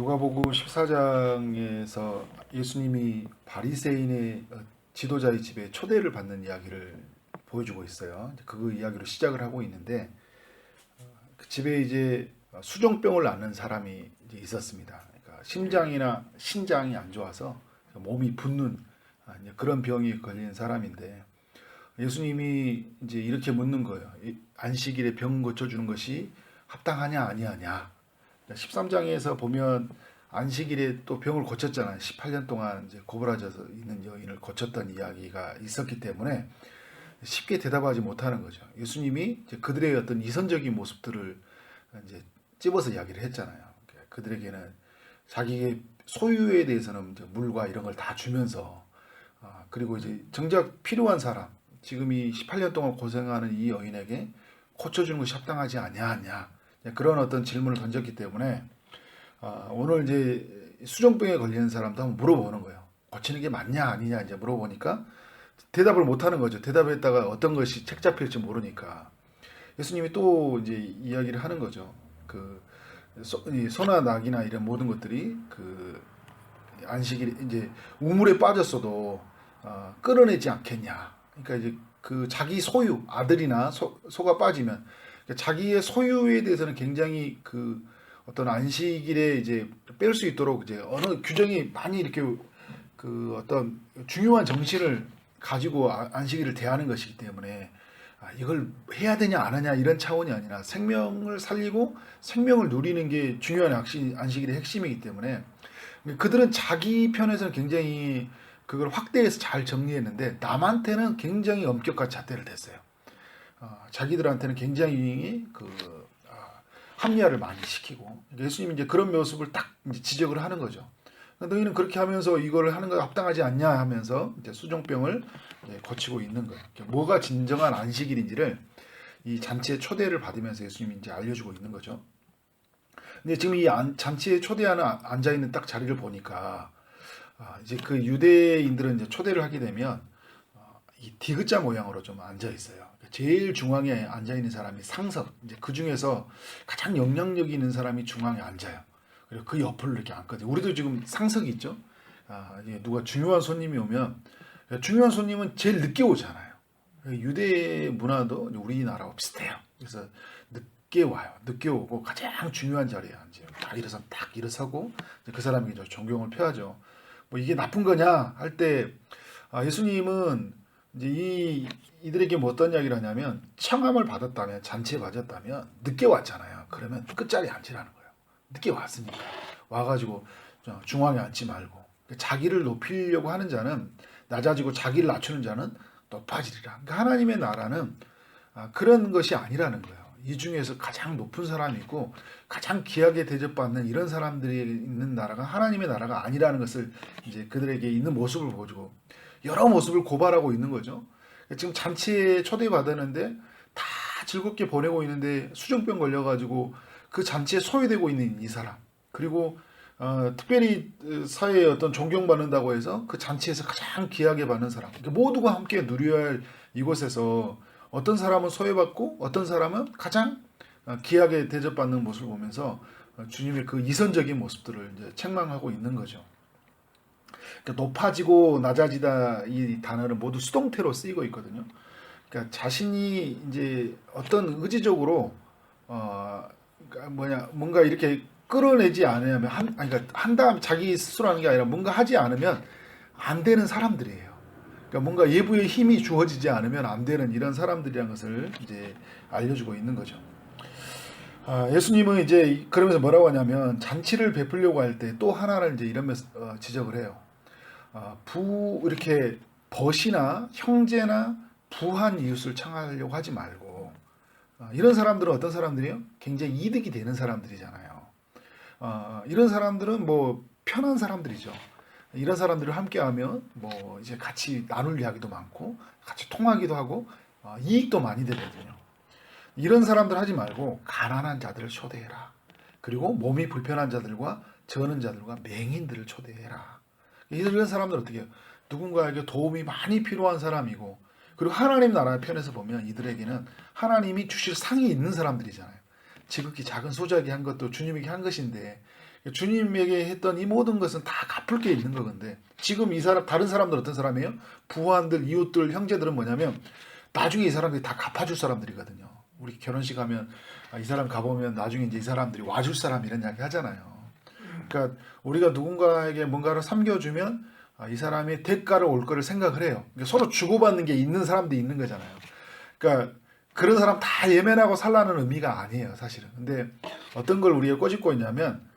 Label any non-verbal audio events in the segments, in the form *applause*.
누가복음 14장에서 예수님이 바리새인의 어, 지도자의 집에 초대를 받는 이야기를 보여주고 있어요. 그 이야기로 시작을 하고 있는데 어, 그 집에 이제 수종병을 앓는 사람이 있었습니다. 그러니까 심장이나 신장이 안 좋아서 몸이 붓는 아, 그런 병이 걸린 사람인데 예수님이 이제 이렇게 묻는 거예요. 이 안식일에 병 고쳐주는 것이 합당하냐 아니하냐. 13장에서 보면 안식일에 또 병을 고쳤잖아요. 18년 동안 이제 고부라져서 있는 여인을 고쳤던 이야기가 있었기 때문에 쉽게 대답하지 못하는 거죠. 예수님이 그들의 어떤 이선적인 모습들을 이제 찝어서 이야기를 했잖아요. 그들에게는 자기의 소유에 대해서는 물과 이런 걸 다 주면서 아, 그리고 이제 정작 필요한 사람 지금 이 18년 동안 고생하는 이 여인에게 고쳐주는 것이 합당하지 아니하냐 그런 어떤 질문을 던졌기 때문에 아, 오늘 이제 수종병에 걸리는 사람도 한번 물어보는 거예요. 고치는 게 맞냐 아니냐 이제 물어보니까 대답을 못 하는 거죠. 대답했다가 어떤 것이 책 잡힐지 모르니까 예수님이 또 이제 이야기를 하는 거죠. 그 소나 낙이나 이런 모든 것들이 그 안식일 이제 우물에 빠졌어도 어, 끌어내지 않겠냐. 그러니까 이제 그 자기 소유 아들이나 소, 소가 빠지면 자기의 소유에 대해서는 굉장히 그 어떤 안식일에 이제 뺄 수 있도록 이제 어느 규정이 많이 이렇게 그 어떤 중요한 정신을 가지고 아- 안식일을 대하는 것이기 때문에 아, 이걸 해야 되냐 안 하냐 이런 차원이 아니라 생명을 살리고 생명을 누리는 게 중요한 안식- 안식일의 핵심이기 때문에 그들은 자기 편에서는 굉장히 그걸 확대해서 잘 정리했는데 남한테는 굉장히 엄격한 잣대를 댔어요. 어, 자기들한테는 굉장히 그 아, 합리화를 많이 시키고 예수님이 이제 그런 모습을 딱 지적을 하는 거죠. 너희는 그렇게 하면서 이걸 하는 거 합당하지 않냐 하면서 이제 수종병을 이제 고치고 있는 거예요. 뭐가 진정한 안식일인지를 이 잔치에 초대를 받으면서 예수님이 이제 알려주고 있는 거죠. 근데 지금 이 안- 잔치에 초대하는 아- 앉아 있는 딱 자리를 보니까 아, 이제 그 유대인들은 이제 초대를 하게 되면 어, 이 디귿자 모양으로 좀 앉아 있어요. 제일 중앙에 앉아 있는 사람이 상석. 이제 그 중에서 가장 영향력 있는 사람이 중앙에 앉아요. 그리고 그 옆을 이렇게 앉거든요. 우리도 지금 상석이 있죠. 아, 누가 중요한 손님이 오면 중요한 손님은 제일 늦게 오잖아요. 유대 문화도 우리나라와 비슷해요. 그래서 늦게 와요. 늦게 오고 가장 중요한 자리에 앉아요. 딱 일어서 딱 일어서고 그 사람에게 존경을 표하죠. 뭐 이게 나쁜 거냐 할때 아, 예수님은 이제 이 이들에게 뭐 어떤 이야기를 하냐면 청함을 받았다면 잔치에 맞았다면 늦게 왔잖아요. 그러면 끝자리에 앉으라는 거예요. 늦게 왔으니까 와가지고 저 중앙에 앉지 말고 자기를 높이려고 하는 자는 낮아지고 자기를 낮추는 자는 높아지리라. 그러니까 하나님의 나라는 아, 그런 것이 아니라는 거예요. 이 중에서 가장 높은 사람이 있고 가장 귀하게 대접받는 이런 사람들이 있는 나라가 하나님의 나라가 아니라는 것을 이제 그들에게 있는 모습을 보여주고 여러 모습을 고발하고 있는 거죠. 지금 잔치에 초대받았는데 다 즐겁게 보내고 있는데 수정병 걸려가지고 그 잔치에 소외되고 있는 이 사람 그리고 어, 특별히 어, 사회에 어떤 존경받는다고 해서 그 잔치에서 가장 귀하게 받는 사람 그러니까 모두가 함께 누려야 할 이곳에서 어떤 사람은 소외받고 어떤 사람은 가장 어, 귀하게 대접받는 모습을 보면서 어, 주님의 그 이선적인 모습들을 이제 책망하고 있는 거죠. 그러니까 높아지고 낮아지다 이 단어는 모두 수동태로 쓰이고 있거든요. 그러니까 자신이 이제 어떤 의지적으로 어 그러니까 뭐냐 뭔가 이렇게 끌어내지 않으면 한 그러니까 한 다음 자기 스스로 하는 게 아니라 뭔가 하지 않으면 안 되는 사람들이에요. 그러니까 뭔가 예부의 힘이 주어지지 않으면 안 되는 이런 사람들이라는 것을 이제 알려주고 있는 거죠. 아, 예수님은 이제 그러면서 뭐라고 하냐면 잔치를 베풀려고 할 때 또 하나를 이제 이런 면 어, 지적을 해요. 아, 부 이렇게 벗이나 형제나 부한 이웃을 창하려고 하지 말고 아, 이런 사람들은 어떤 사람들이요? 굉장히 이득이 되는 사람들이잖아요. 아, 이런 사람들은 뭐 편한 사람들이죠. 이런 사람들을 함께하면 뭐 이제 같이 나눌 이야기도 많고 같이 통하기도 하고 어, 이익도 많이 되거든요. 이런 사람들 하지 말고 가난한 자들을 초대해라. 그리고 몸이 불편한 자들과 저는 자들과 맹인들을 초대해라. 이런 사람들 어떻게? 누군가에게 도움이 많이 필요한 사람이고 그리고 하나님 나라의 편에서 보면 이들에게는 하나님이 주실 상이 있는 사람들이잖아요. 지극히 작은 소작이 한 것도 주님에게 한 것인데 주님에게 했던 이 모든 것은 다 갚을 게 있는 거건데 지금 이 사람 다른 사람들 어떤 사람이에요? 부하들, 이웃들, 형제들은 뭐냐면 나중에 이 사람들이 다 갚아줄 사람들이거든요. 우리 결혼식 하면 아, 이 사람 가보면 나중에 이제 이 사람들이 와줄 사람 이런 이야기 하잖아요. 그러니까 우리가 누군가에게 뭔가를 섬겨주면 아, 이 사람이 대가를 올 거를 생각을 해요. 그러니까 서로 주고받는 게 있는 사람도 있는 거잖아요. 그러니까 그런 사람 다 예면하고 살라는 의미가 아니에요, 사실은. 근데 어떤 걸 우리가 꼬집고 있냐면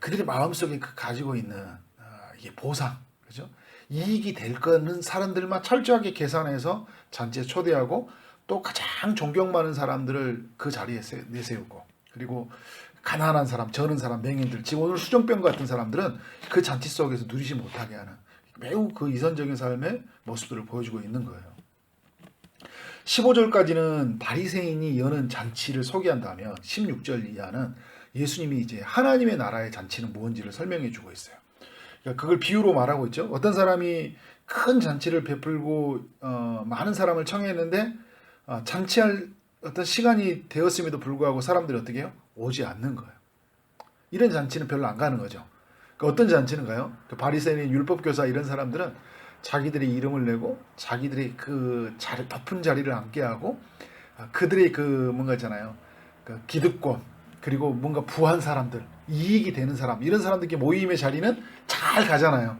그들의 마음속에 그 가지고 있는 아, 이게 보상, 그죠? 이익이 될 거는 사람들만 철저하게 계산해서 잔치에 초대하고 또 가장 존경 많은 사람들을 그 자리에 세- 내세우고 그리고 가난한 사람, 저는 사람, 맹인들, 지금 오늘 수정병 같은 사람들은 그 잔치 속에서 누리지 못하게 하는 매우 그 이선적인 삶의 모습들을 보여주고 있는 거예요. 15절까지는 바리새인이 여는 잔치를 소개한다면 16절 이하는 예수님이 이제 하나님의 나라의 잔치는 무엇인지를 설명해 주고 있어요. 그러니까 그걸 비유로 말하고 있죠. 어떤 사람이 큰 잔치를 베풀고 어, 많은 사람을 청했는데 어, 잔치할 어떤 시간이 되었음에도 불구하고 사람들이 어떻게 해요? 오지 않는 거예요. 이런 잔치는 별로 안 가는 거죠. 그 어떤 잔치는가요? 그 바리새인, 율법 교사 이런 사람들은 자기들의 이름을 내고 자기들의 그 자리, 높은 자리를 앉게 하고 아, 그들의 그 뭔가 있잖아요. 그 기득권 그리고 뭔가 부한 사람들 이익이 되는 사람 이런 사람들께 모임의 자리는 잘 가잖아요.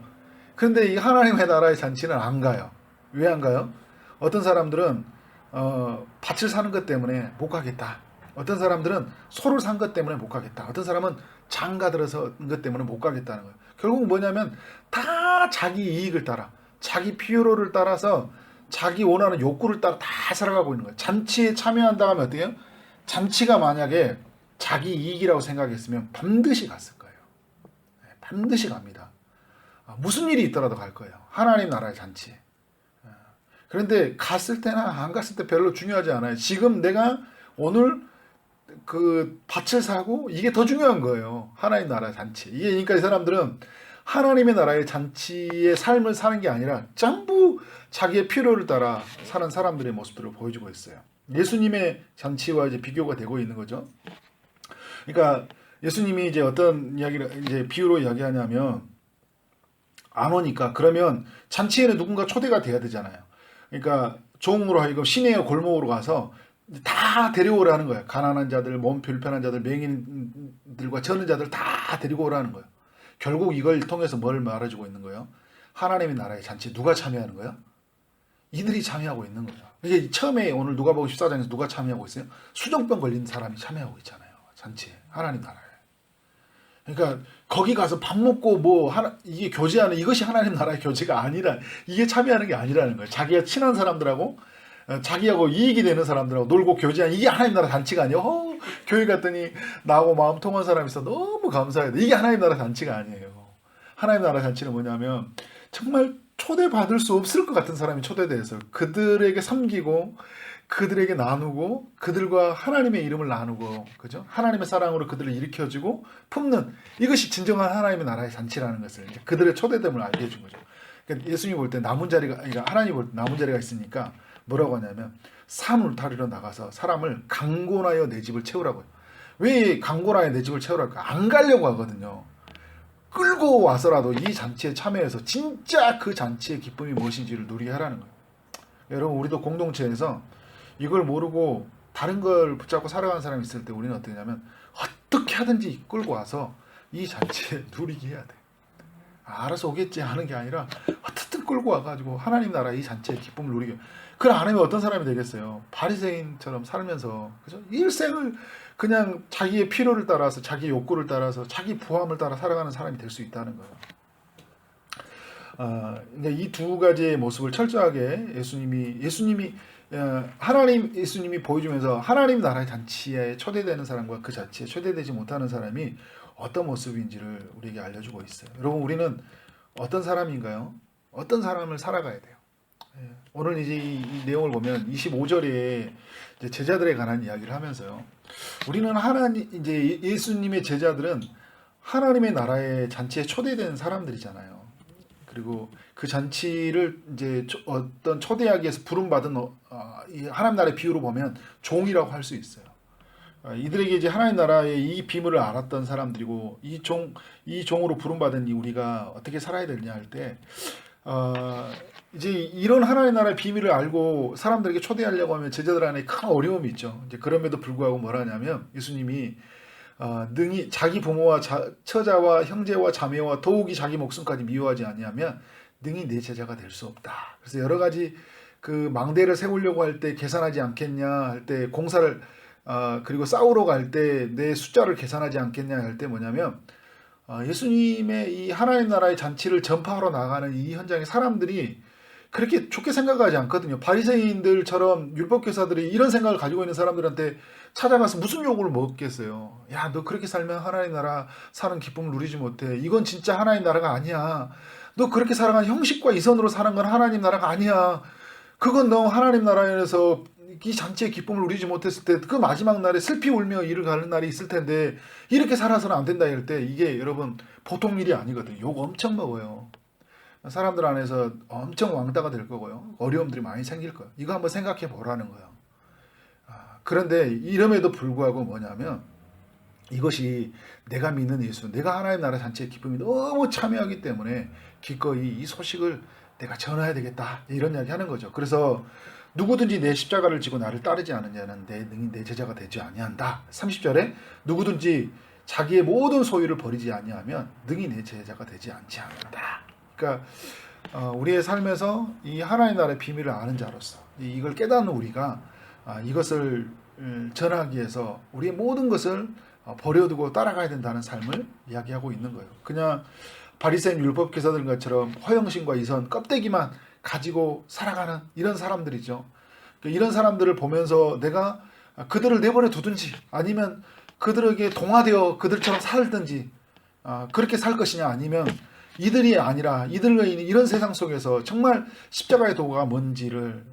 그런데 이 하나님의 나라의 잔치는 안 가요. 왜 안 가요? 어떤 사람들은 어, 밭을 사는 것 때문에 못 가겠다. 어떤 사람들은 소를 산 것 때문에 못 가겠다. 어떤 사람은 장가 들어서 것 때문에 못 가겠다는 거예요. 결국 뭐냐면 다 자기 이익을 따라, 자기 필요를 따라서 자기 원하는 욕구를 따라 다 살아가고 있는 거예요. 잔치에 참여한다 하면 어때요? 잔치가 만약에 자기 이익이라고 생각했으면 반드시 갔을 거예요. 네, 반드시 갑니다. 아, 무슨 일이 있더라도 갈 거예요. 하나님 나라의 잔치에. 아, 그런데 갔을 때나 안 갔을 때 별로 중요하지 않아요. 지금 내가 오늘 그 밭을 사고 이게 더 중요한 거예요. 하나님 나라의 잔치. 이게 그러니까 이 사람들은 하나님의 나라의 잔치의 삶을 사는 게 아니라 전부 자기의 필요를 따라 사는 사람들의 모습들을 보여주고 있어요. 예수님의 잔치와 이제 비교가 되고 있는 거죠. 그러니까 예수님이 이제 어떤 이야기를 이제 비유로 이야기하냐면 안 오니까 그러면 잔치에는 누군가 초대가 돼야 되잖아요. 그러니까 종으로 하여금 시내의 골목으로 가서 다 데려오라는 거예요. 가난한 자들, 몸 불편한 자들, 맹인들과 저는 자들 다 데리고 오라는 거예요. 결국 이걸 통해서 뭘 말해주고 있는 거예요? 하나님의 나라의 잔치에 누가 참여하는 거예요? 이들이 참여하고 있는 거죠. 이게 처음에 오늘 누가복음 14장에서 누가 참여하고 있어요? 수정병 걸린 사람이 참여하고 있잖아요. 잔치에 하나님 나라에. 그러니까 거기 가서 밥 먹고 뭐 하나 이게 교제하는 이것이 하나님 나라의 교제가 아니라 이게 참여하는 게 아니라는 거예요. 자기가 친한 사람들하고 어, 자기하고 이익이 되는 사람들하고 놀고 교제하는 이게 하나님 나라 잔치가 아니에요. 어, 교회 갔더니 나하고 마음 통한 사람이 있어 너무 감사해요. 이게 하나님 나라 잔치가 아니에요. 하나님 나라 잔치는 뭐냐면 정말 초대받을 수 없을 것 같은 사람이 초대돼서 그들에게 섬기고 그들에게 나누고 그들과 하나님의 이름을 나누고 그죠? 하나님의 사랑으로 그들을 일으켜주고 품는 이것이 진정한 하나님의 나라의 잔치라는 것을 그들의 초대됨을 알게 해준 거죠. 그러니까 예수님이 볼 때 남은 자리가 그러니까 하나님 볼 때 남은 자리가 있으니까 뭐라고 하냐면 산 울타리로 나가서 사람을 강권하여 내 집을 채우라고요. 왜 강권하여 내 집을 채우랄까? 안 가려고 하거든요. 끌고 와서라도 이 잔치에 참여해서 진짜 그 잔치의 기쁨이 무엇인지를 누리게 하라는 거예요. 여러분 우리도 공동체에서 이걸 모르고 다른 걸 붙잡고 살아가는 사람이 있을 때 우리는 어떻게 하냐면 어떻게 하든지 끌고 와서 이 잔치에 *laughs* 누리게 해야 돼. 아, 알아서 오겠지 하는 게 아니라 어떻든 끌고 와가지고 하나님 나라 이 잔치의 기쁨을 누리게. 그걸 안 하면 어떤 사람이 되겠어요? 바리새인처럼 살면서 그죠? 일생을 그냥 자기의 필요를 따라서 자기 욕구를 따라서 자기 부함을 따라 살아가는 사람이 될 수 있다는 거예요. 아, 그러니까 이 두 가지의 모습을 철저하게 예수님이 예수님이 어, 하나님 예수님이 보여주면서 하나님 나라의 잔치에 초대되는 사람과 그 잔치에 초대되지 못하는 사람이 어떤 모습인지를 우리에게 알려주고 있어요. 여러분 우리는 어떤 사람인가요? 어떤 삶을 살아가야 돼요. 예, 오늘 이제 이, 이 내용을 보면 25절에 이제 제자들에 관한 이야기를 하면서요. 우리는 하나님 이제 예수님의 제자들은 하나님의 나라의 잔치에 초대된 사람들이잖아요. 그리고 그 잔치를 이제 초- 어떤 초대하기 위해서 부름받은 어, 어, 이 하나님 나라의 비유로 보면 종이라고 할 수 있어요. 아, 이들에게 이제 하나님 나라의 이 비밀을 알았던 사람들이고 이 종 이 종으로 부름받은 이 우리가 어떻게 살아야 되느냐 할때 어, 이제 이런 하나님 나라의 비밀을 알고 사람들에게 초대하려고 하면 제자들 안에 큰 어려움이 있죠. 이제 그럼에도 불구하고 뭐라냐면 예수님이 어, 능히 자기 부모와 자, 처자와 형제와 자매와 더욱이 자기 목숨까지 미워하지 아니하면 능히 내 제자가 될 수 없다. 그래서 여러 가지 그 망대를 세우려고 할 때 계산하지 않겠냐 할 때 공사를 어, 그리고 싸우러 갈 때 내 숫자를 계산하지 않겠냐 할 때 뭐냐면 어, 예수님의 이 하나님 나라의 잔치를 전파하러 나가는 이 현장에 사람들이 그렇게 좋게 생각하지 않거든요. 바리새인들처럼 율법 교사들이 이런 생각을 가지고 있는 사람들한테 찾아가서 무슨 욕을 먹겠어요. 야, 너 그렇게 살면 하나님 나라 사는 기쁨을 누리지 못해. 이건 진짜 하나님 나라가 아니야. 너 그렇게 살아가는 형식과 이선으로 사는 건 하나님 나라가 아니야. 그건 너 하나님 나라에서 이 잔치의 기쁨을 누리지 못했을 때 그 마지막 날에 슬피 울며 이를 가는 날이 있을 텐데 이렇게 살아서는 안 된다 이럴 때 이게 여러분 보통 일이 아니거든요. 욕 엄청 먹어요. 사람들 안에서 엄청 왕따가 될 거고요. 어려움들이 많이 생길 거예요. 이거 한번 생각해 보라는 거예요. 아, 그런데 이름에도 불구하고 뭐냐면 이것이 내가 믿는 예수, 내가 하나님 나라 잔치의 기쁨이 너무 참여하기 때문에 기꺼이 이 소식을 내가 전해야 되겠다 이런 이야기 하는 거죠. 그래서 누구든지 내 십자가를 지고 나를 따르지 않느냐는 내 내 제자가 되지 아니한다. 30절에 누구든지 자기의 모든 소유를 버리지 아니하면 능히 내 제자가 되지 않지 않는다. 그러니까 어, 우리의 삶에서 이 하나님 나라의 비밀을 아는 자로서 이- 이걸 깨닫는 우리가 아, 이것을 음, 전하기 위해서 우리의 모든 것을 어, 버려두고 따라가야 된다는 삶을 이야기하고 있는 거예요. 그냥 바리새인 율법 교사들 것처럼 허영심과 이선 껍데기만 가지고 살아가는 이런 사람들이죠. 그러니까 이런 사람들을 보면서 내가 그들을 내버려 두든지 아니면 그들에게 동화되어 그들처럼 살든지 아, 그렇게 살 것이냐 아니면 이들이 아니라 이들과 있는 이런 세상 속에서 정말 십자가의 도가 뭔지를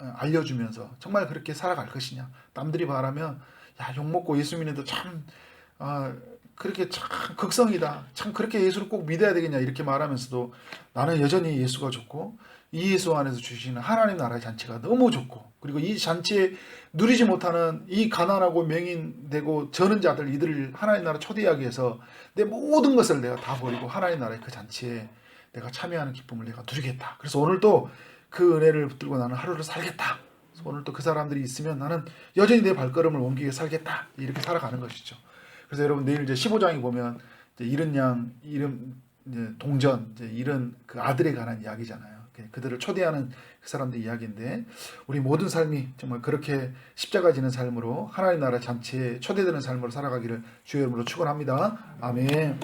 어, 알려주면서 정말 그렇게 살아갈 것이냐. 남들이 말하면 야 욕먹고 예수 믿는데 참 아, 그렇게 참 극성이다. 참 그렇게 예수를 꼭 믿어야 되겠냐. 이렇게 말하면서도 나는 여전히 예수가 좋고 이 예수 안에서 주시는 하나님 나라의 잔치가 너무 좋고 그리고 이 잔치에 누리지 못하는 이 가난하고 명인되고 저는 자들 이들을 하나님 나라 초대하기 위해서 내 모든 것을 내가 다 버리고 하나님 나라의 그 잔치에 내가 참여하는 기쁨을 내가 누리겠다. 그래서 오늘도 그 은혜를 붙들고 나는 하루를 살겠다. 그래서 오늘 또그 사람들이 있으면 나는 여전히 내 발걸음을 옮기게 살겠다. 이렇게 살아가는 것이죠. 그래서 여러분 내일 이제 15장에 보면 이제 이른 양, 이름 동전, 이제 이런 그 아들에 관한 이야기잖아요. 그들을 초대하는 그 사람들 이야기인데 우리 모든 삶이 정말 그렇게 십자가 지는 삶으로 하나님 나라 잔치에 초대되는 삶으로 살아가기를 주의 이름으로 축원합니다. 아멘.